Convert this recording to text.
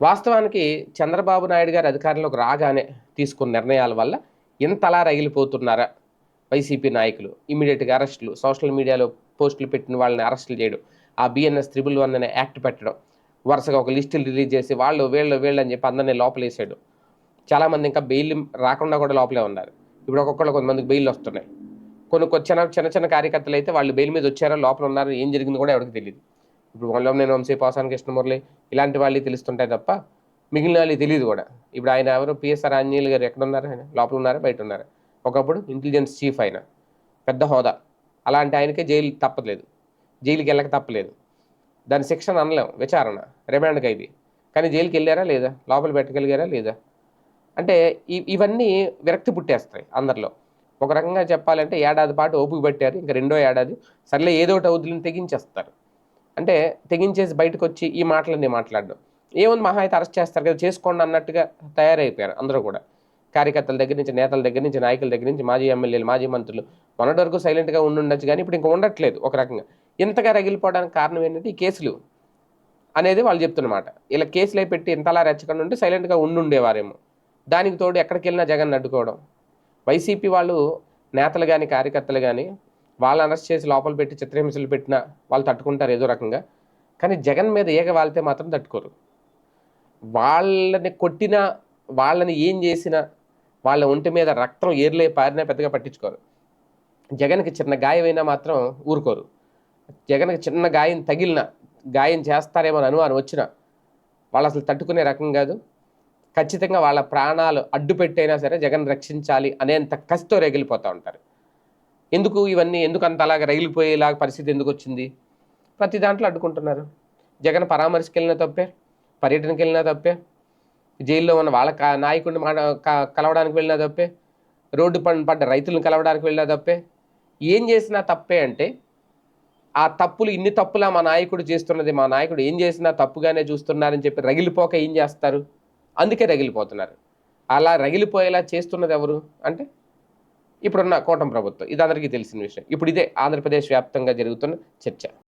వాస్తవానికి చంద్రబాబు నాయుడు గారు అధికారంలోకి రాగానే తీసుకున్న నిర్ణయాల వల్ల ఇంతలా రగిలిపోతున్నారా వైసీపీ నాయకులు? ఇమీడియట్గా అరెస్టులు సోషల్ మీడియాలో పోస్టులు పెట్టిన వాళ్ళని అరెస్టులు చేయడం ఆ బిఎన్ఎస్ త్రిబుల్ వన్ అనే యాక్ట్ పెట్టడం వరుసగా ఒక లిస్టులు రిలీజ్ చేసి వాళ్ళు వీళ్ళు వీళ్ళు అని చెప్పి అందరినీ లోపలేసాడు చాలామంది ఇంకా బెయిల్ రాకుండా కూడా లోపలే ఉన్నారు. ఇప్పుడు ఒక్కొక్కళ్ళు కొంతమందికి బెయిల్ వస్తున్నాయి. కొన్ని చిన్న చిన్న చిన్న కార్యకర్తలు అయితే వాళ్ళు బెయిల్ మీద వచ్చారో లోపల ఉన్నారో ఏం జరిగింది కూడా ఎవరికి తెలియదు ఇప్పుడు వనలో నేను వంశీ పాసాన్ కృష్ణమురళి ఇలాంటి వాళ్ళు తెలుస్తుంటాయి తప్ప మిగిలిన వాళ్ళు తెలియదు కూడా. ఇప్పుడు ఆయన ఎవరు? పిఎస్ఆర్ ఆంజనేయులు గారు ఎక్కడ ఉన్నారు ఆయన? లోపల ఉన్నారా? బయట ఉన్నారా? ఒకప్పుడు ఇంటెలిజెన్స్ చీఫ్ ఆయన. పెద్ద హోదా. అలాంటి ఆయనకే జైలు తప్పలేదు. జైలుకి వెళ్ళక తప్పలేదు. దాని శిక్షణ అనలేం. విచారణ. రిమాండ్ ఖైదీ. కానీ జైలుకి వెళ్ళారా లేదా? లోపల పెట్టగలిగారా లేదా? అంటే ఇవన్నీ విరక్తి పుట్టేస్తాయి అందరిలో. ఒక రకంగా చెప్పాలంటే ఏడాది పాటు ఓపిక పెట్టారు. ఇంకా రెండో ఏడాది సర్లే ఏదో ఒకటి అవుతులను తెగించేస్తారు. అంటే తెగించేసి బయటకు వచ్చి ఈ మాటలన్నీ మాట్లాడడం. ఏముంది మహా అయితే అరెస్ట్ చేస్తారు కదా చేసుకోండి అన్నట్టుగా తయారైపోయారు అందరూ కూడా. కార్యకర్తల దగ్గర నుంచి నేతల దగ్గర నుంచి నాయకుల దగ్గర నుంచి మాజీ ఎమ్మెల్యేలు మాజీ మంత్రులు. మొన్నటి వరకు సైలెంట్గా ఉండుండొచ్చు కానీ ఇప్పుడు ఇంకా ఉండట్లేదు ఒక రకంగా. ఇంతగా రగిలిపోవడానికి కారణం ఏంటంటే ఈ కేసులు అనేది వాళ్ళు చెప్తున్నమాట. ఇలా కేసులు పెట్టి ఇంతలా రెచ్చకుండా ఉంటే సైలెంట్గా ఉండుండేవారేమో. దానికి తోడు ఎక్కడికి వెళ్ళినా జగన్ అడ్డుకోవడం. వైసీపీ వాళ్ళు నేతలు కానీ కార్యకర్తలు కానీ వాళ్ళు అరెస్ట్ చేసి లోపల పెట్టి చిత్రహింసలు పెట్టినా వాళ్ళు తట్టుకుంటారు ఏదో రకంగా. కానీ జగన్ మీద ఏగ వాళ్తే మాత్రం తట్టుకోరు. వాళ్ళని కొట్టినా వాళ్ళని ఏం చేసినా వాళ్ళ ఒంటి మీద రక్తం ఏర్లే పారినా పెద్దగా పట్టించుకోరు. జగన్కి చిన్న గాయమైనా మాత్రం ఊరుకోరు. జగన్కి చిన్న గాయం తగిలిన గాయం చేస్తారేమో అని అనుమానం వచ్చిన వాళ్ళు అసలు తట్టుకునే రకం కాదు. ఖచ్చితంగా వాళ్ళ ప్రాణాలు అడ్డుపెట్టైనా సరే జగన్ రక్షించాలి అనేంత కసితో రగిలిపోతూ ఉంటారు. ఎందుకు ఇవన్నీ ఎందుకు అంత అలాగ రగిలిపోయేలాగా పరిస్థితి ఎందుకు వచ్చింది? ప్రతి దాంట్లో అడ్డుకుంటున్నారు. జగన్ పరామర్శకి వెళ్ళినా తప్పే పర్యటనకి వెళ్ళినా తప్పే జైల్లో ఉన్న వాళ్ళ కా- నాయకుడిని మాట కలవడానికి వెళ్ళినా తప్పే రోడ్డు పని పడ్డ రైతులను కలవడానికి వెళ్ళినా తప్పే. ఏం చేసినా తప్పే అంటే ఆ తప్పులు ఇన్ని తప్పులా మా నాయకుడు చేస్తున్నది మా నాయకుడు ఏం చేసినా తప్పుగానే చూస్తున్నారని చెప్పి రగిలిపోక ఏం చేస్తారు? అందుకే రగిలిపోతున్నారు. అలా రగిలిపోయేలా చేస్తున్నది ఎవరు? అంటే ఇప్పుడున్న కూటమి ప్రభుత్వం. ఇది అందరికీ తెలిసిన విషయం. ఇప్పుడు ఇదే ఆంధ్రప్రదేశ్ వ్యాప్తంగా జరుగుతున్న చర్చ.